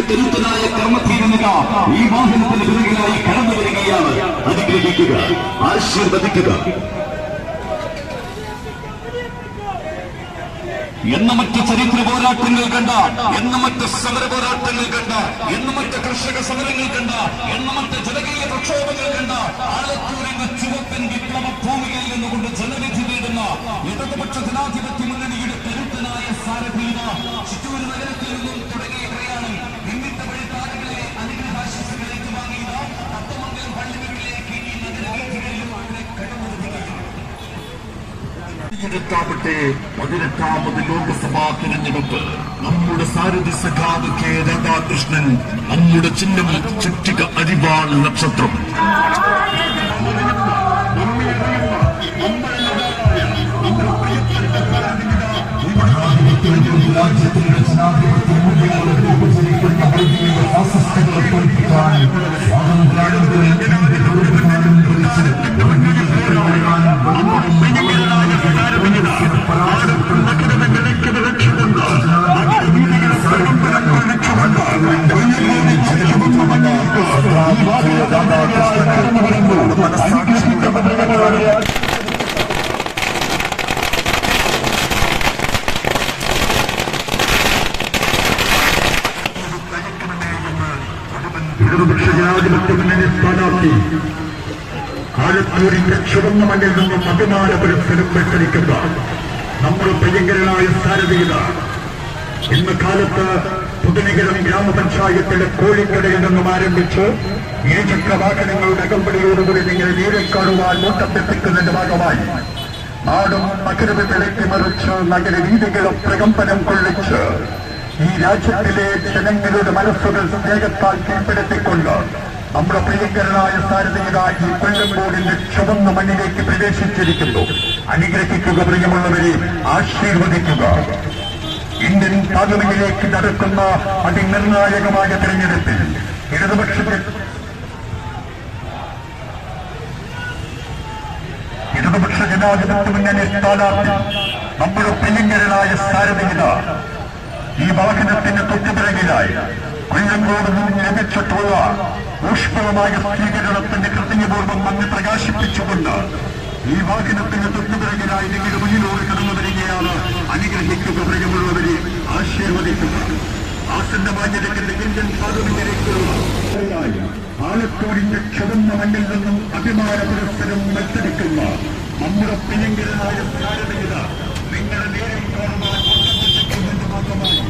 കരുത്തനായ കർമ്മധീരനിക ഈ വാഹനത്തിന് പിറകിലായി കടന്നു വരികയാണ്. അനുഗ്രഹിക്കുക ആശീർവദിക്കുക. എണ്ണമറ്റ ചരിത്ര പോരാട്ടങ്ങൾ കണ്ട എണ്ണമറ്റ സമര പോരാട്ടങ്ങൾ കണ്ട എണ്ണമറ്റ കർഷക സമരങ്ങൾ കണ്ട എണ്ണമറ്റ ജനകീയ പ്രക്ഷോഭങ്ങൾ കണ്ട ആലത്തൂരിന്റെ ചുവപ്പൻ വിപ്ലവ ഭൂമിയിൽ നിന്നുകൊണ്ട് ജനവിധി നേടുന്ന ഇടതുപക്ഷ ജനാധിപത്യ പതിനെട്ടാമത്തെ പതിനെട്ടാമത് ലോക്സഭാ തിരഞ്ഞെടുപ്പ്. നമ്മുടെ സാരഥി സഖാവ് കെ രാധാകൃഷ്ണൻ നമ്മുടെ ചിഹ്നം ചുറ്റിക അരിവാൾ നക്ഷത്രം. രാജ്യത്തിന്റെ ഇടതുപക്ഷ ജനാധിപത്യ സ്ഥാനാർത്ഥി ആലത്തൂരിന്റെ ചുവന്ന മണ്ണിൽ നിന്നും അഭിമാന പുരസ്കരം വെച്ചടിക്കുന്ന നമ്മുടെ പ്രിയങ്കരനായ സാരഥീത ഇന്ന് കാലത്ത് പുതുനികരം ഗ്രാമപഞ്ചായത്തിലെ കോഴിക്കടയിൽ നിന്നും ആരംഭിച്ച് ഇരുചക്ര വാഹനങ്ങളുടെ കമ്പനിയോടുകൂടി നിങ്ങൾ നേരെ കാണുവാൻ ഓട്ടത്തെത്തിക്കുന്നതിന്റെ ഭാഗമായി നാടും നഗരവ് തിളക്കി മറിച്ച് നഗര രീതികളും പ്രകമ്പനം കൊള്ളിച്ച് ഈ രാജ്യത്തിലെ ജനങ്ങളുടെ മനസ്സുകൾ സ്നേഹത്താൽ കീഴ്പ്പെടുത്തിക്കൊണ്ട് നമ്മുടെ പ്രിയങ്കരനായ സാരഥിത ഈ കൊല്ലംകോടിന്റെ ചുവന്ന മണ്ണിലേക്ക് പ്രവേശിച്ചിരിക്കുന്നു. അനുഗ്രഹിക്കുക പ്രിയമുള്ളവരെ ആശീർവദിക്കുക. ഇന്ത്യൻ പാർലമെന്റിലേക്ക് നടക്കുന്ന അതിനിർണായകമായ തെരഞ്ഞെടുപ്പിൽ ഇടതുപക്ഷത്തെ ഇടതുപക്ഷ ജനാധിപത്യ മുന്നണി സ്ഥാനാർത്ഥി നമ്മുടെ പ്രിയങ്കരനായ സാരഥീയത ഈ വാഹനത്തിന്റെ തൊട്ടുപിറകിലായി കൊല്ലങ്കോട് നിന്ന് ലഭിച്ചിട്ടുള്ള ഊഷ്മളമായ സ്വീകരണത്തിന്റെ കൃത്യപൂർവം നന്ദി പ്രകാശിപ്പിച്ചുകൊണ്ട് ഈ വാഹനത്തിന്റെ തൊട്ടുപിറകിലായി നിങ്ങളുടെ മുന്നിലൂടെ കടന്നു വരികയാണ് അനുഗ്രഹിക്കുക പ്രിയമുള്ളവരെ ആശീർവദിക്കുക. ആസന്നമാഞ്ഞിരിക്കുന്ന ഇന്ത്യൻ പാർലമെന്റിലേക്കുള്ള ആലത്തൂരിന്റെ ചുവന്ന മണ്ണിൽ നിന്നും അഭിമാന പുരസ്സരം മത്സരിക്കുന്ന നമ്മുടെ പ്രിയങ്കരനായ നിങ്ങളുടെ നേരിൽ കാണുന്ന compromise.